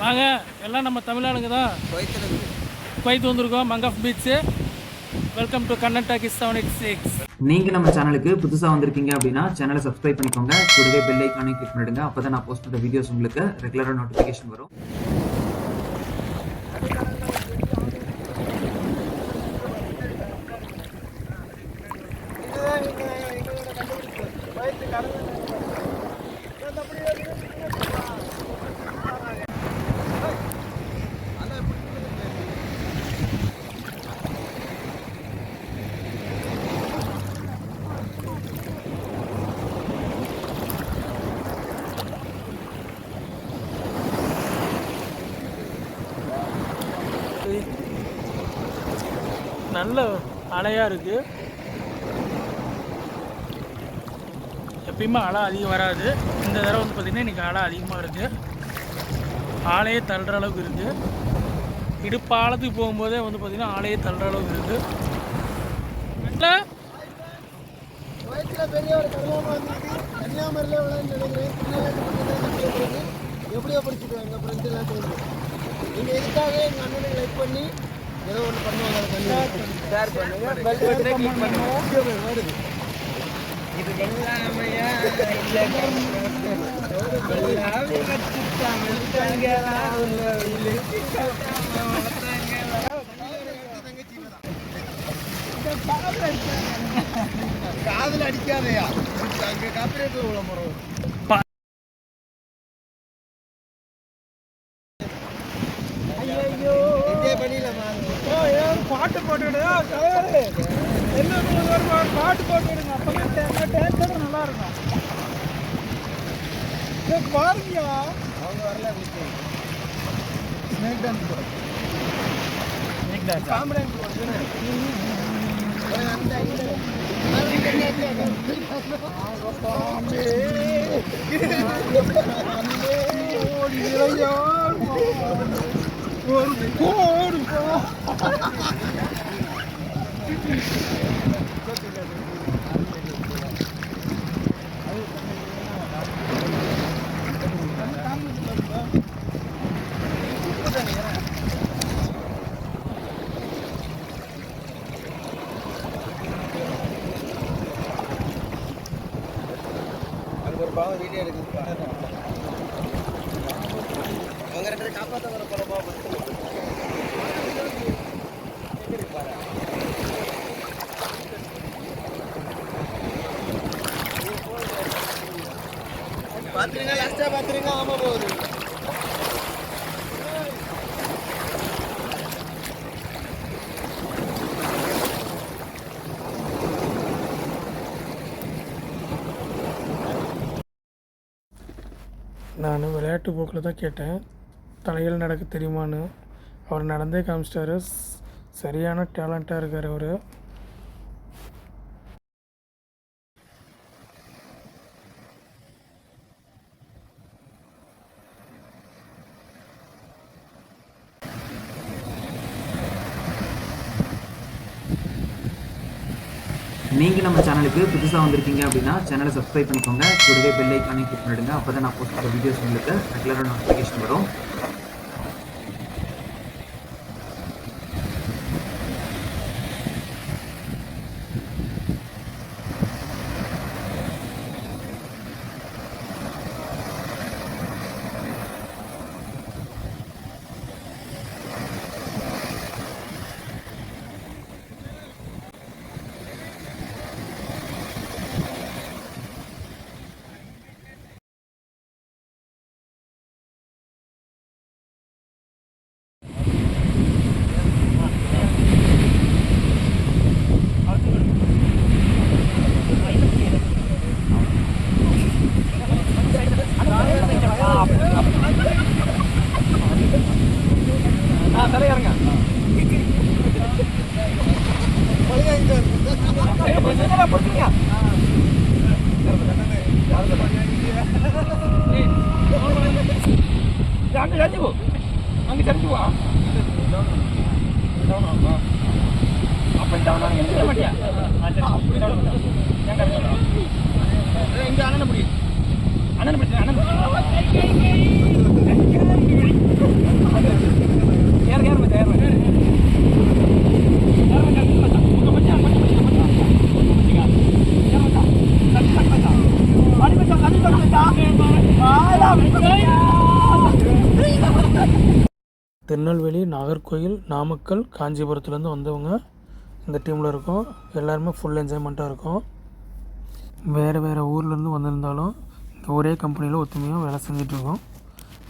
வாங்க எல்லாம் நம்ம தமிழ்நாடுங்க தான். குவைத் வந்திருக்கோம் Mangaf beach welcome to Kannan talkies seven eight six நீங்கள் நம்ம சேனலுக்கு புதுசாக வந்திருக்கீங்க அப்படின்னா சேனலை சப்ஸ்கிரைப் பண்ணிக்கோங்க. கூடவே பெல் ஐக்கானே கிளிக் பண்ணிடுங்க. அப்பதான் நான் போஸ்ட் பண்ணுற வீடியோஸ் உங்களுக்கு ரெகுலராக நோட்டிஃபிகேஷன் வரும். நல்ல அலையாக இருக்குது எப்பயுமே அலை அதிகம் வராது. இந்த தடவை வந்து பார்த்திங்கன்னா இன்றைக்கி அலை அதிகமாக இருக்குது ஆலையே தள்ளுற அளவுக்கு இருக்குது இடுப்பாலத்துக்கு போகும்போதே வந்து பார்த்திங்கன்னா ஆலையே தள்ளுற அளவுக்கு இருக்குது இல்லை. வயசுல பெரிய ஒரு எப்படியோ படிச்சுட்டு எங்கள் ஃப்ரெண்ட்ஸ் எல்லாம் நீங்கள் எதுக்காக எங்கள் அண்ணனை லைக் பண்ணி ஏதோ ஒன்று பண்ணுவாங்க ஷேர் பண்ணுங்க பெல் பட்டனை கிளிக் பண்ணுங்க இது வெள்ளாமையா காதல் அடிக்காதயா? அங்க காப்பிரேட் உள்ள முறை என்ஜாய் பண்ணிடலாமா பாட்டு போட்டுவிடு தலைவரு எல்லாரும் ஒரு பாட்டு போட்டுவிடுங்க அப்பதான் டேன்ஸர் நல்லா இருக்கும். பாருங்கயா அவங்க வரல ஸ்னேக் டான்ஸ் காமரன் அந்த ஓடி ஒரு பாவம் வீடியோ எடுக்குது அவங்க ரெண்டு காப்பாற்ற வர படமா பார்த்துருங்க லாஸ்டா பார்த்துருங்க ஆமாம் போகுது. நான் விளையாட்டு போக்கில் தான் கேட்டேன். தலையில் நடக்க தெரியுமான்னு. அவர் நடந்தே காமிச்சிட்டாரு. சரியான டேலண்ட்டாக இருக்கார் அவர். நீங்கள் நம்ம சேனலுக்கு புதுசாக வந்திருக்கீங்க அப்படின்னா சேனலை சப்ஸ்கிரைப் பண்ணிக்கோங்க. கூடவே பெல் ஐக்கானே கிளிக் பண்ணிடுங்க. அப்பதான் நான் போஸ்ட் பண்ற வீடியோஸ் உங்களுக்கு ரெகுலராக நோட்டிஃபிகேஷன் வரும். அங்கே சரிஞ்சு போ அங்கே டவுன் எங்க மாட்டியா இங்கே அண்ணன் பிடி அண்ணன் பிடி அண்ணன் பிடி திருநெல்வேலி நாகர்கோயில் நாமக்கல் காஞ்சிபுரத்துலேருந்து வந்தவங்க இந்த டீமில் இருக்கோம். எல்லாருமே ஃபுல் என்ஜாய்மெண்ட்டாக இருக்கும். வேறு வேறு ஊர்லேருந்து வந்திருந்தாலும் இந்த ஒரே கம்பெனியில் ஒத்துமையாக வேலை செஞ்சிட்ருக்கோம்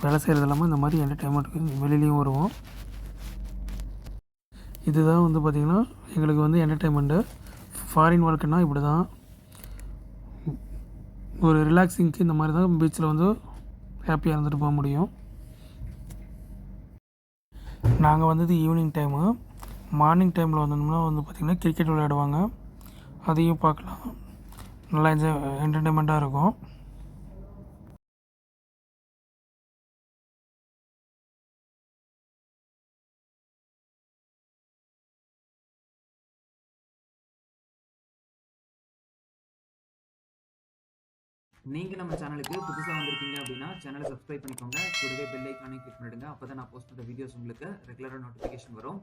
வேலை செய்கிறது இல்லாமல் இந்த மாதிரி என்டர்டைன்மெண்ட்டுக்கு வெளியிலையும் வருவோம். இதுதான் வந்து பார்த்திங்கன்னா எங்களுக்கு வந்து என்டர்டெயின்மெண்ட்டு ஃபாரின் வாழ்க்கைன்னா இப்படி தான் ஒரு ரிலாக்ஸிங்க்கு இந்த மாதிரி தான் பீச்சில் வந்து ஹாப்பியாக இருந்துட்டு போக முடியும். நாங்கள் வந்தது ஈவினிங் டைமு மார்னிங் டைமில் வந்தோம்னா வந்து பார்த்திங்கன்னா கிரிக்கெட் விளையாடுவாங்க. அதையும் பார்க்கலாம். நல்லா என்ஜாய் என்டர்டைன்மெண்ட்டாக இருக்கும். நீங்கள் நம்ம சேனலுக்கு புதுசாக வந்திருக்கீங்க அப்படின்னா சேனலை சப்ஸ்கிரைப் பண்ணிக்கோங்க. கூடவே பெல் ஐக்கானே கிளிக் பண்ணிடுங்க. அப்பதான் நான் போஸ்ட் பண்ணுற வீடியோஸ் உங்களுக்கு ரெகுலராக நோட்டிஃபிகேஷன் வரும்.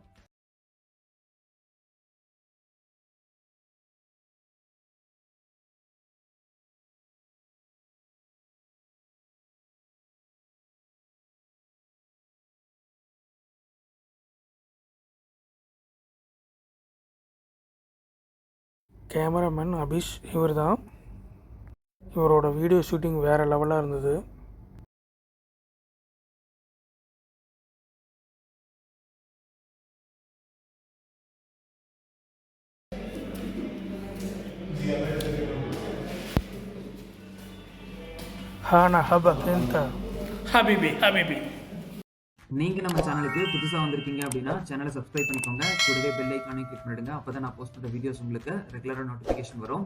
கேமராமேன் அபிஷ் இவர் தான் இவரோட வீடியோ ஷூட்டிங் வேறு லெவலாக இருந்தது. ஹானா ஹபக் எந்த ஹபிபி ஹபிபி. நீங்கள் நம்ம சேனலுக்கு புதுசாக வந்திருக்கீங்க அப்படின்னா சேனலை சப்ஸ்கிரைப் பண்ணிக்கோங்க. கூடவே பெல் ஐக்கானே கிளிக் பண்ணிடுங்க. அப்போ தான் நான் போஸ்ட் பண்ணுற வீடியோஸ் உங்களுக்கு ரெகுலராக நோட்டிஃபிகேஷன் வரும்.